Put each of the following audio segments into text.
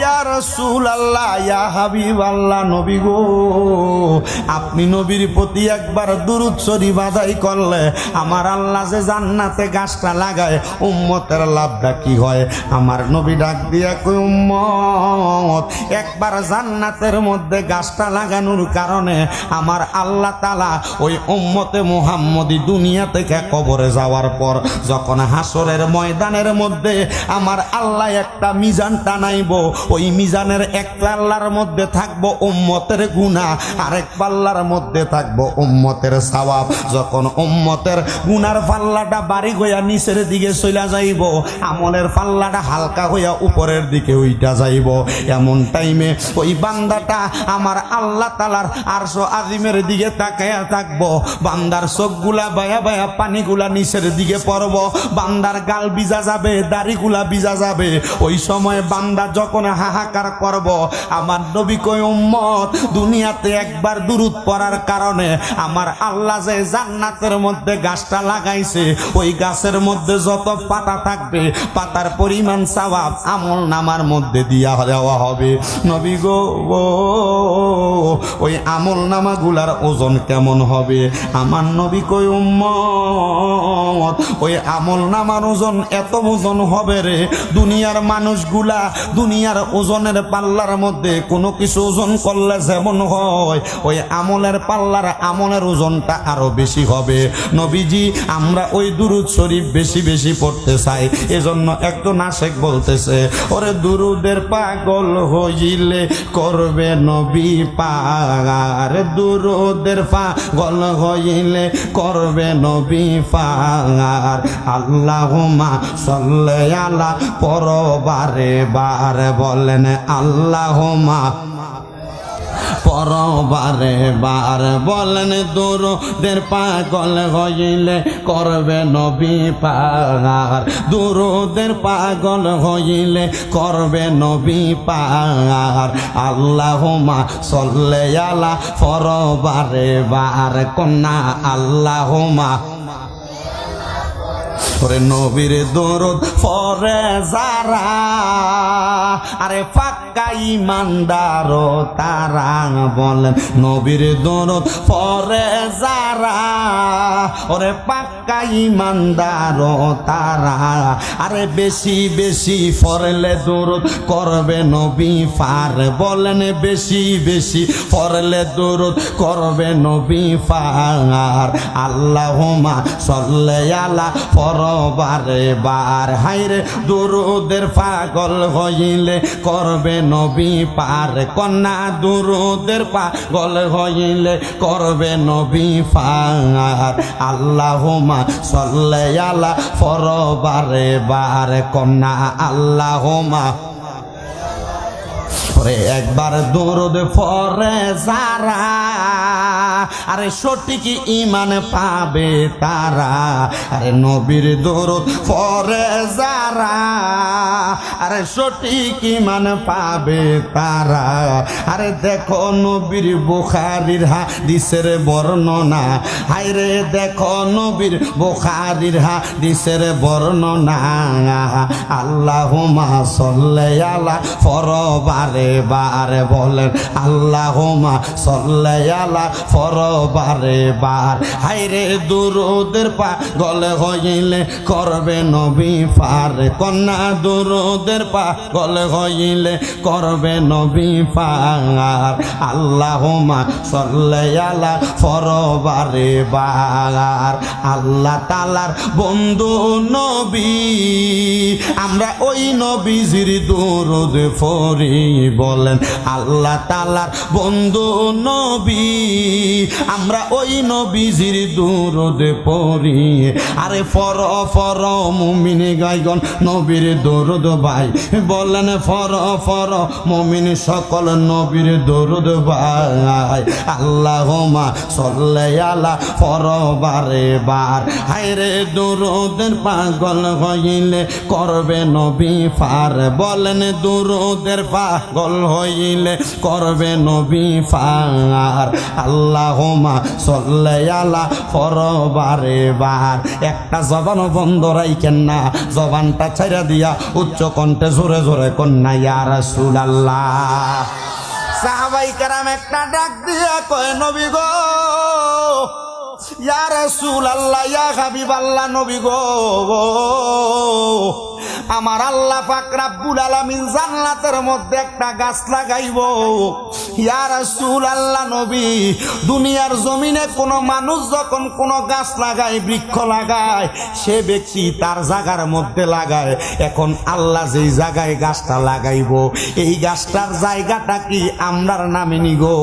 ইয়া রসুল আল্লাহ ইয়া হাবিব আল্লাহ নবী গো। আপনি নবীর প্রতি একবার দুরুদ আদায় করলে আমার আল্লাহ যে জান্নাতে গাছটা লাগায়, উম্মতের লাভটা কি হয়? আমার নবী ডাক দিয়া কই উম্মত, একবার জান্নাতের মধ্যে গাছটা লাগানোর কারণে আমার আল্লাহ তালা ওই উম্মতে মুহাম্মদি দুনিয়া থেকে কবরে যাওয়ার পর যখন হাসরের ময়দানের মধ্যে আমার আল্লাহ একটা মিজান টানাইব ওই মিজানের এক পাল্লার মধ্যে থাকব উম্মতের গুণা আরেক পাল্লার মধ্যে থাকব উম্মতের সওয়াব। যখন উম্মতের গুনার পাল্লাটা বাড়ি হইয়া নিচের দিকে চলে যাইব, আমলের পাল্লাটা হালকা হইয়া উপরের দিকে উইটা যাইব। এমন টাইমে ওই বান্দাটা আমার আল্লাহ তালার আরশো আজিমের দিকে তাকায়া থাকব। বান্দার চোখগুলা বায়া বায়া পানিগুলা নিচের দিকে পড়ব। বান্দার গাল বিজা যাবে, দাড়িগুলা বিজা যাবে। ওই সময় বান্দা যখন হাহাকার করব। আমার নবী কই উম্মত, দুনিয়াতে একবার দূরত পড়ার কারণে আমার আল্লাহ যে জান্নাতের মধ্যে গাছটা লাগাইছে, ওই গাছের মধ্যে যত পাতা থাকবে, পাতার পরিমাণ সওয়াব আমল নামার মধ্যে দিয়া দেওয়া হবে। নবী গো ওই আমল নামাগুলার ওজন কেমন হবে? আমার নবী কই উম্মত ওই আমল নামার ওজন এত ওজন হবে রে? দুনিয়ার মানুষগুলা দুনিয়ার ওজনের পাল্লার মধ্যে কোনো কিছু ওজন করলে যেমন হয়, ওই আমলের পাল্লার আমলের ওজনটা আরও বেশি হবে। নবীজি, আমরা ওই দুরুদ শরীফ বেশি বেশি পড়তে চাই। এজন্য একজন আশেক বলতেছে, ওরে দুরুদের পাগল হইলে করবে নবী পাগার। দুরুদের পাগল হইলে করবে নবী পাগার। আল্লাহুমা সাল্লে আলা পরবারে বার বলেন আল্লাহুমা পরবারে বার বলেন, দুরুদের পাগল হইলে করবে নবী পাগার। দুরুদের পাগল হইলে করবে নবী পাগার। আল্লাহুমা সল্লে আলা পরবারে বার কন্যা আল্লাহুমা ওরে নবীর দরদ ফরে যারা। আরে ফাক্কা ইমানদার, তারা বলেন, নবীর দরদ ফরে যারা। ওরে পাক্কা ইমানদার, তারা। আরে বেশি বেশি ফরলে দরদ করবে নবী ফার। বলেন, বেশি বেশি ফরলে দরদ করবে নবী ফার। আল্লাহুমা সল্লে আলা পরবারে বার। হাইরে দুরুদের পাগল হইলে করবে নবী পার কন্যা দুরুদের পাগল হইলে করবে নবী পার আল্লাহমা সল্লে আলা ফরবারে, বার কন্যা আল্লাহুমা ওরে একবার দরদ ফরে যারা, আরে সঠিক ইমান পাবে তারা, আরে নবীর দরদ ফরে যারা, আরে সঠিক ইমান পাবে তারা, আরে দেখো নবীর বুখারির হাদিসের বর্ণনা হাইরে দেখো নবীর বুখারির হাদিসের বর্ণনা আল্লাহুমা সল্লে আলা ফরবারে বারে বলেন আল্লাহুমা সল্লে আলা ফরবারে বার। হাইরে দুরুদের পা গলে হইলে করবে নবী পার। কন্যা দুরুদের পা গলে হইলে করবে নবী পার। আল্লাহুমা সল্লে আলা ফরবারে বার। আল্লাহ তালার বন্ধু নবী, আমরা ওই নবী নবীজির দুরুদ ফরি বলেন, আল্লাহ তালার বন্ধু নবী, আমরা ওই নবীজির দুরুদ পড়ি আরে ফর ফর মুমিনি গাইগন নবীর দরুদ ভাই, বলেন ফর ফর মুমিন সকল নবীর দরুদ ভাই আল্লাহুমা সল্লে আলা ফর বারে বার, হায়রে দুরুদের পাগল হইলে করবে নবী ফার, বলেন দুরুদের পাগল পাগল হইলে করবে নবী ফার আল্লাহমা সল্লে আলা ফরবারে বার। একটা জবান বন্ধ রাইকেন না, জবানটা ছেড়ে দিয়া উচ্চ কণ্ঠে জোরে জোরে কন্যা, ইয়া রাসূলুল্লাহ। সাহাবাই কারাম একটা ডাক দিয়া কয়, নবী গো, ইয়া রাসূল আল্লাহ ইয়া হাবিব আল্লাহ নবী গো আমার আল্লাহ পাক রাব্বুল আলামিন জান্নাতের মধ্যে একটা গাছ লাগাইব। ইয়া রাসূল আল্লাহ নবী, দুনিয়ার জমিনে কোনো মানুষ যখন কোনো গাছ লাগায়, বৃক্ষ লাগায়, সে ব্যক্তি তার জায়গার মধ্যে লাগায়। এখন আল্লাহ যেই জায়গায় গাছটা লাগাইব, এই গাছটার জায়গাটা কি আমরার নামে নিগো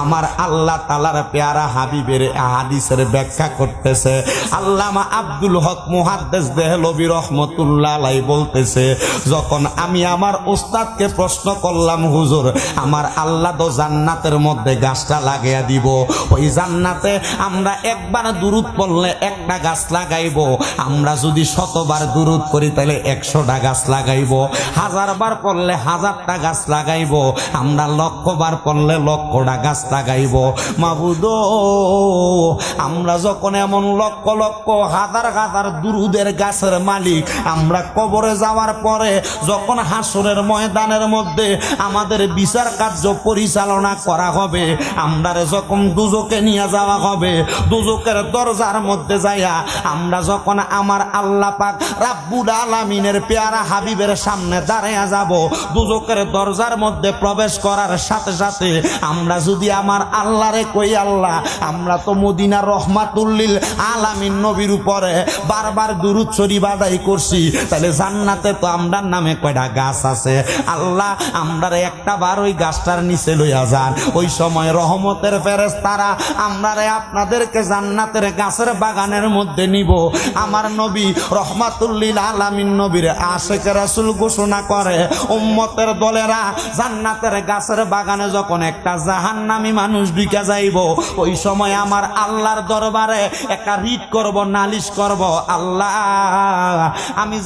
আমার আল্লাহ তালার পেয়ারা হাবিবের হাদিসের ব্যাখ্যা করতেছে। আল্লামা আব্দুল হক মুহাদ্দেস দেহলবি রহমতুল্লাহ আলাই বলতেছে, যখন আমি আমার ওস্তাদকে প্রশ্ন করলাম, হুজুর, আমার আল্লাহ তো জান্নাতের মধ্যে গাছটা লাগাইয়া দিব। ওই জান্নাতে আমরা একবার দূরত পড়লে একটা গাছ লাগাইব। আমরা যদি শতবার দূরত করি, তাহলে একশোটা গাছ লাগাইব। হাজার বার পড়লে হাজারটা গাছ লাগাইব। আমরা লক্ষবার পড়লে লক্ষটা গাছ লাগাইব। মাবুদ, আমরা যখন এমন লক্ষ লক্ষ, হাজার হাজার দুরুদের গাছের মালিক, আমরা কবরে যাওয়ার পরে যখন হাসরের ময়দানের মধ্যে আমাদের বিচার কার্য পরিচালনা করা হবে আমরা যখন দুজকে নিয়ে যাওয়া হবে, দুজকের দরজার মধ্যে যাইয়া আমরা যখন আমার আল্লাহ পাক রাব্বুল আলামিনের পেয়ারা হাবিবের সামনে দাঁড়াইয়া যাব, দুজকের দরজার মধ্যে প্রবেশ করার সাথে সাথে আমরা যদি আমার আল্লাহরে কই আল্লাহ, আমরা তো মদিনার রহমাতুল্লিল আলামিন নবীর উপরে বারবার শরীফ আদায় করছি, তাহলে জান্নাতে তো আমরার নামে কয়টা গাছ আছে? আল্লাহ আমরা একটা বার ওই গাছটার নিচে লইয়া যান। ওই সময় রহমতের ফেরেস তারা আমরারে আপনাদেরকে জান্নাতের গাছের বাগানের মধ্যে নিব। আমার নবী রহমাতুল্লিল আলামিন নবীর আশেখ রাসুল ঘোষণা করে, উম্মতের দলেরা জান্নাতের গাছের বাগানে যখন একটা জাহান্নামী মানুষ ঢুকে যাইব, ওই সময় আমার আল্লাহর দরবারে একটা রিট করব, নালিশ করব, আল্লাহ, আমি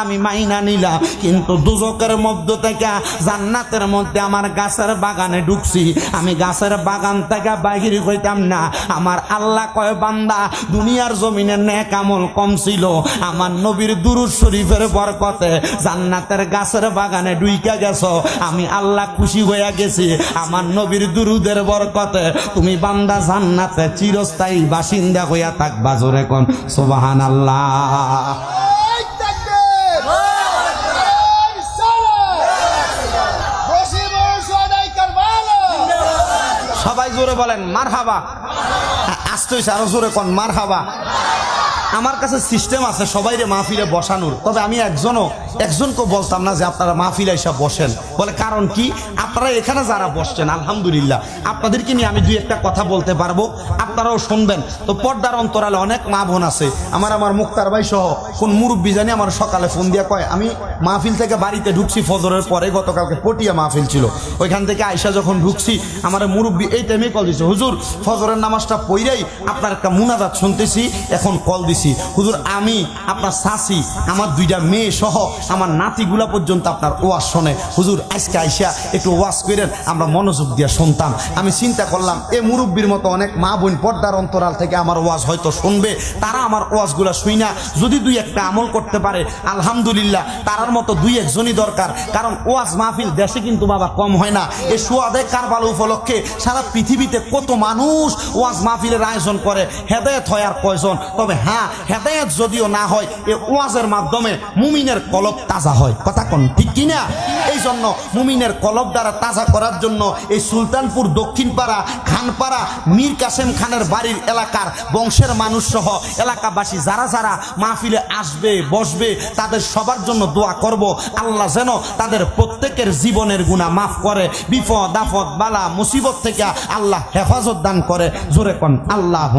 জাহান্নামী মাইনা নিলাম। কিন্তু দুজকের মধ্য থেকে জান্নাতের মধ্যে আমার গাছের বাগানে ঢুকছি। আমি গাছের বাগান থেকে বাহির হইতাম না। আমার আল্লাহ কয়, বান্দা, দুনিয়ার জমিনে নেক আমল কম ছিল। আমার নবীর দুরুদ শরীফের বরকতে জান্নাতের গাছের বাগানে ডুইকা গেছো। আমি আল্লাহ খুশি হইয়া গেছি। আমার নবীর দুরুদের বরকতে তুমি বান্দা জান্নাতে চিরস্থায়ী বাসিন্দা হইয়া থাকবা জোরে কোন। সুবাহান আল্লাহ এই তাকবীর! এই সালাত! বসে বসে আদায় করবালো! সবাই জোরে বলেন মার হাবা আসতে আরও জোরে কন মার হাবা আমার কাছে সিস্টেম আছে, সবাইরে মাহফিলে বসানোর। তবে আমি একজনও একজনকে বলতাম না যে আপনারা মাহফিলে এসে বসেন। বলে, কারণ কি? আপনারা এখানে যারা বসছেন, আলহামদুলিল্লাহ। আপনাদেরকে নিয়ে আমি দুই একটা কথা বলতে পারব। আপনারাও শুনবেন। তো পর্দার অন্তরালে অনেক মা বোন আছে। আমার আমার মুক্তার ভাই সহ কোন মুরব্বী জানি আমার সকালে ফোন দিয়ে কয়, আমি মাহফিল থেকে বাড়িতে ঢুকছি, ফজরের পরে গতকালকে পটিয়া মাহফিল ছিল। ওইখান থেকে আয়সা যখন ঢুকছি, আমার মুরব্বী এই টাইমে কল দিছে, হুজুর, ফজরের নামাজটা পইরাই আপনার একটা মুনাজাত শুনতেছি, এখন কল দিছি। হুজুর, আমি, আপনার শাসি আমার দুইটা মেয়ে সহ আমার নাতিগুলা পর্যন্ত আপনার ওয়াজ শোনে। হুজুর, আজকে আইসা একটু ওয়াজ করেন আমরা মনোযোগ দিয়ে শুনতাম। আমি চিন্তা করলাম, এ মুরব্বীর মতো অনেক মা বোন পর্দার অন্তরাল থেকে আমার ওয়াজ হয়তো শুনবে। তারা আমার ওয়াজগুলা শুই না। যদি দুই একটা আমল করতে পারে, আলহামদুলিল্লাহ, তারার মতো দুই একজনই দরকার। কারণ ওয়াজ মাহফিল দেশে কিন্তু বাবা কম হয় না। এ সুয়াদে কারবাল উপলক্ষে সারা পৃথিবীতে কত মানুষ ওয়াজ মাহফিলের আয়োজন করে। হেদায়ত হয় আর কয়জন? তবে হ্যাঁ হেদায়ত যদিও না হয় এ ওয়াজের মাধ্যমে মুমিনের কলব তাজা হয়। কথা কোন ঠিক কিনা? এই জন্য মুমিনের কলব দ্বারা তাজা করার জন্য এই সুলতানপুর দক্ষিণ পাড়া খানপাড়া, মীর কাসেম খানের বাড়ির এলাকার বংশের মানুষ সহ এলাকাবাসী যারা যারা মাহফিলে আসবে, বসবে, তাদের সবার জন্য দোয়া করব। আল্লাহ যেন তাদের প্রত্যেকের জীবনের গুণা মাফ করে, বিপদ আফদ বালা, মুসিবত থেকে আল্লাহ হেফাজত দান করে। জোরে কন আল্লাহ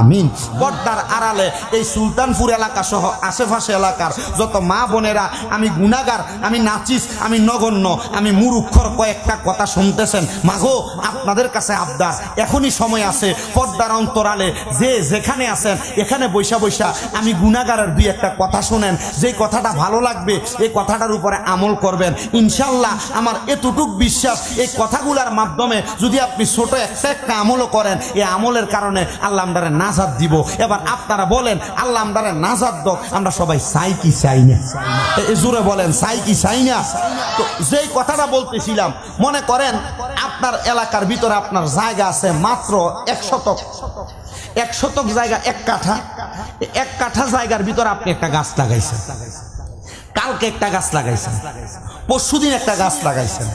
আমিন। পর্দার আড়ালে এই সুলতানপুর এলাকা সহ আশেপাশে এলাকার যত মা বোনেরা, আমি গুণাগার, আমি নাচিস, আমি নগণ্য, আমি মুরুক্ষর কয়েকটা কথা শুনতেছেন। মাগো, আপনাদের কাছে আবদার। এখনই সময় আছে, পর্দার অন্তরালে যে যেখানে আছেন, এখানে বৈশা বৈশা আমি গুণাগারের দুই একটা কথা শোনেন। যে কথাটা ভালো লাগবে, এই কথাটার উপরে আমল করবেন। ইনশাল্লাহ আমার এতটুক বিশ্বাস, এই কথাগুলোর মাধ্যমে যদি আপনি ছোট একটা একটা আমলও করেন, এই আমলের কারণে আল্লাহ আমদারে নাজাদ দিব। এবার আপনারা বলেন আল্লাহ আমদারে নাজাদ দক আমরা সবাই চাই কি চাই না। জোরে বলেন, চাই কি চাই না? তো যেই কথাটা বলতেছিলাম, মনে করেন আপনার এলাকার ভিতরে আপনার জায়গা আছে মাত্র এক শতক। এক শতক জায়গা, এক কাঠা। এক কাঠা জায়গার ভিতরে আপনি একটা গাছ লাগাইছেন। কালকে একটা গাছ লাগাইছেন। পরশুদিন একটা গাছ লাগাইছেন।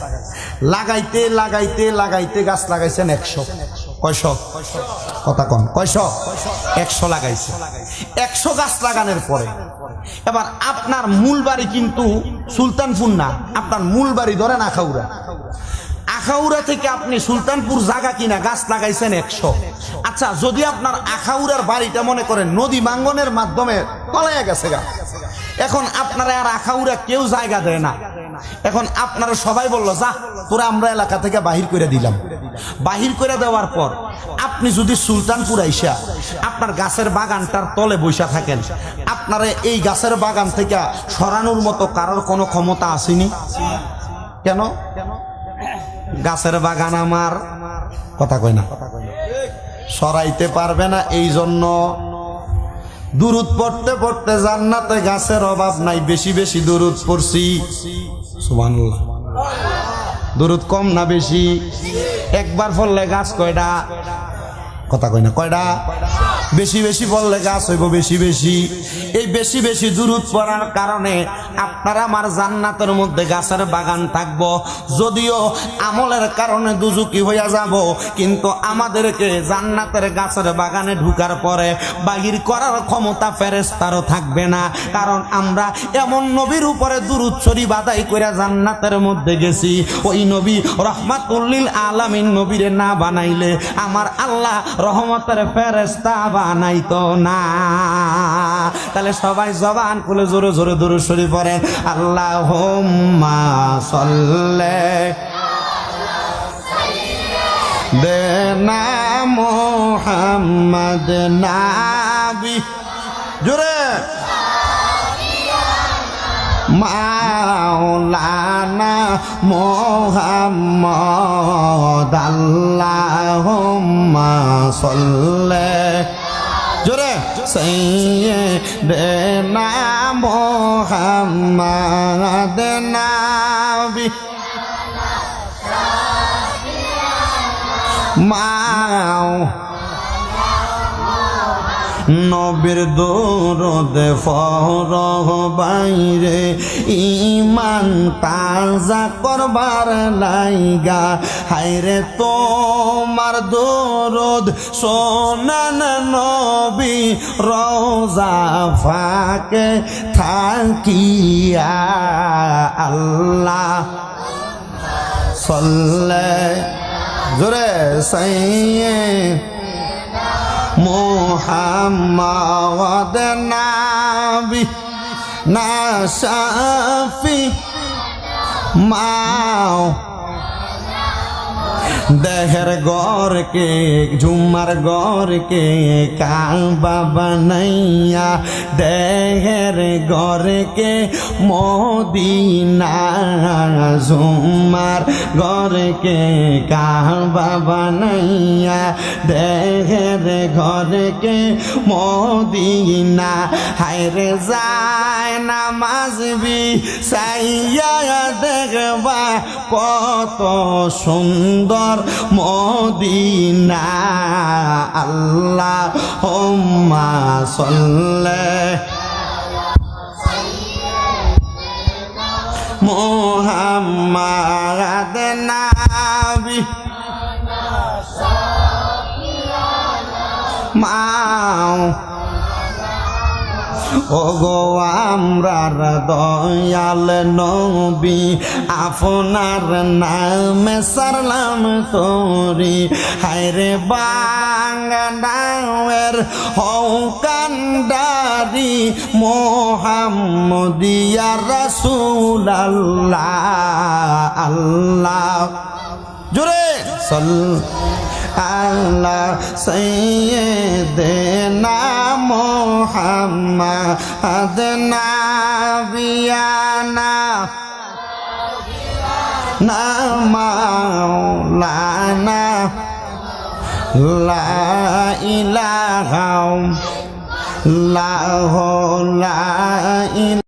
লাগাইতে লাগাইতে লাগাইতে গাছ লাগাইছেন একশো। কয়শো? কথা কন। কয়শো? একশো লাগাইছে। একশো গাছ লাগানোর পরে এবার আপনার মূল বাড়ি কিন্তু সুলতানপুর না, আপনার মূল বাড়ি ধরেন আখাউড়া। আখাউড়া থেকে আপনি সুলতানপুর জায়গা কিনা গাছ লাগাইছেন একশো। আচ্ছা যদি আপনার আখাউড়ার বাড়িটা মনে করেন নদী মাঙ্গনের মাধ্যমে তলাইয়া গেছে গা। এখন আপনারা আর আখাউড়া কেউ জায়গা দেয় না। এখন আপনারা সবাই বলল, যা, তোরা আমরা এলাকা থেকে বাহির করে দিলাম। বাহির করে দেওয়ার পর আপনি যদি সুলতানপুর আইসা আপনার গাছের বাগানটার তলে বৈশা থাকেন, আপনারা এই গাছের বাগান থেকে সরানোর মতো কারোর কোনো ক্ষমতা আসেনি? কেন? গাছের বাগান আমার। কথা কয় না। সরাইতে পারবে না এই জন্য দুরুদ পড়তে পড়তে জান্নাতে গাছের অভাব নাই, বেশি বেশি দুরুদ পড়ছি। সুবহানাল্লাহ। দুরুদ কম না বেশি? একবার ফললে গাছ কয়টা কথা কয় না কয়টা বেশি বেশি বললে গাছ হইব বেশি বেশি। এই বেশি বেশি দূরত পড়ার কারণে আপনারা আমার জান্নাতের মধ্যে গাছের বাগান থাকব। যদিও আমলের কারণে দুজুকি হইয়া যাব, কিন্তু আমাদেরকে জান্নাতের গাছের বাগানে ঢুকার পরে বাহির করার ক্ষমতা ফেরেস্তারও থাকবে না। কারণ আমরা এমন নবীর উপরে দূরত ছড়ি বাদাই করে জান্নাতের মধ্যে গেছি। ওই নবী রহমাতুল্লিল আলামিন নবীরে না বানাইলে আমার আল্লাহ রহমতের ফেরেস্তা বানাইতো না। তাহলে সবাই জবান খুলে জোরে জোরে দূরে সরি পড়ে আল্লাহ সল্লে। দেনা মোহাম্মদ নাবি। জোরে। মাওলানা মোহাম্মদ, আল্লাহুম্মা সাল্লে। জোরে সাইয়্যিদানা মোহাম্মদ নাবি মাও নবীর দৌরদ ফরহ বাইরে ইমান তাজা করবার লাইগা। হাইরে তোমার দৌরদ সোনান নবী, রোজা ফাকে থাকিয়া আল্লাহ। সল্লে, জোরে, সাইয়ে। মোহাম্মদ নাবি না সাফি মাও দেহের গরকে ঝুমার গরকে কাবা বানাইয়া, দেহের গরকে মদিনা ঝুমার গরকে কাবা বানাইয়া, দেহের ঘরকে মদিনা। হায়রে যায় নামাজবি সাইয়া দেখবা কত সুন্দর মদিনা আল্লাহ হোম্মা সল্লে মোহাম্মদ নাবি। মাও ওগো আমরার দয়াল নবী, আপনার নামে সারলাম তোরি হায়রে বাঙ্গানাওয়ের হৌকান্ডারি মোহাম্মদিয়া রসুল আল্লাহ আল্লাহ। জোরে, সল আল্লাহ সৈয়দনা মোহাম্মদ নাবিয়ানা না মাওলানা লা ইলাহা লা লা ইলাহা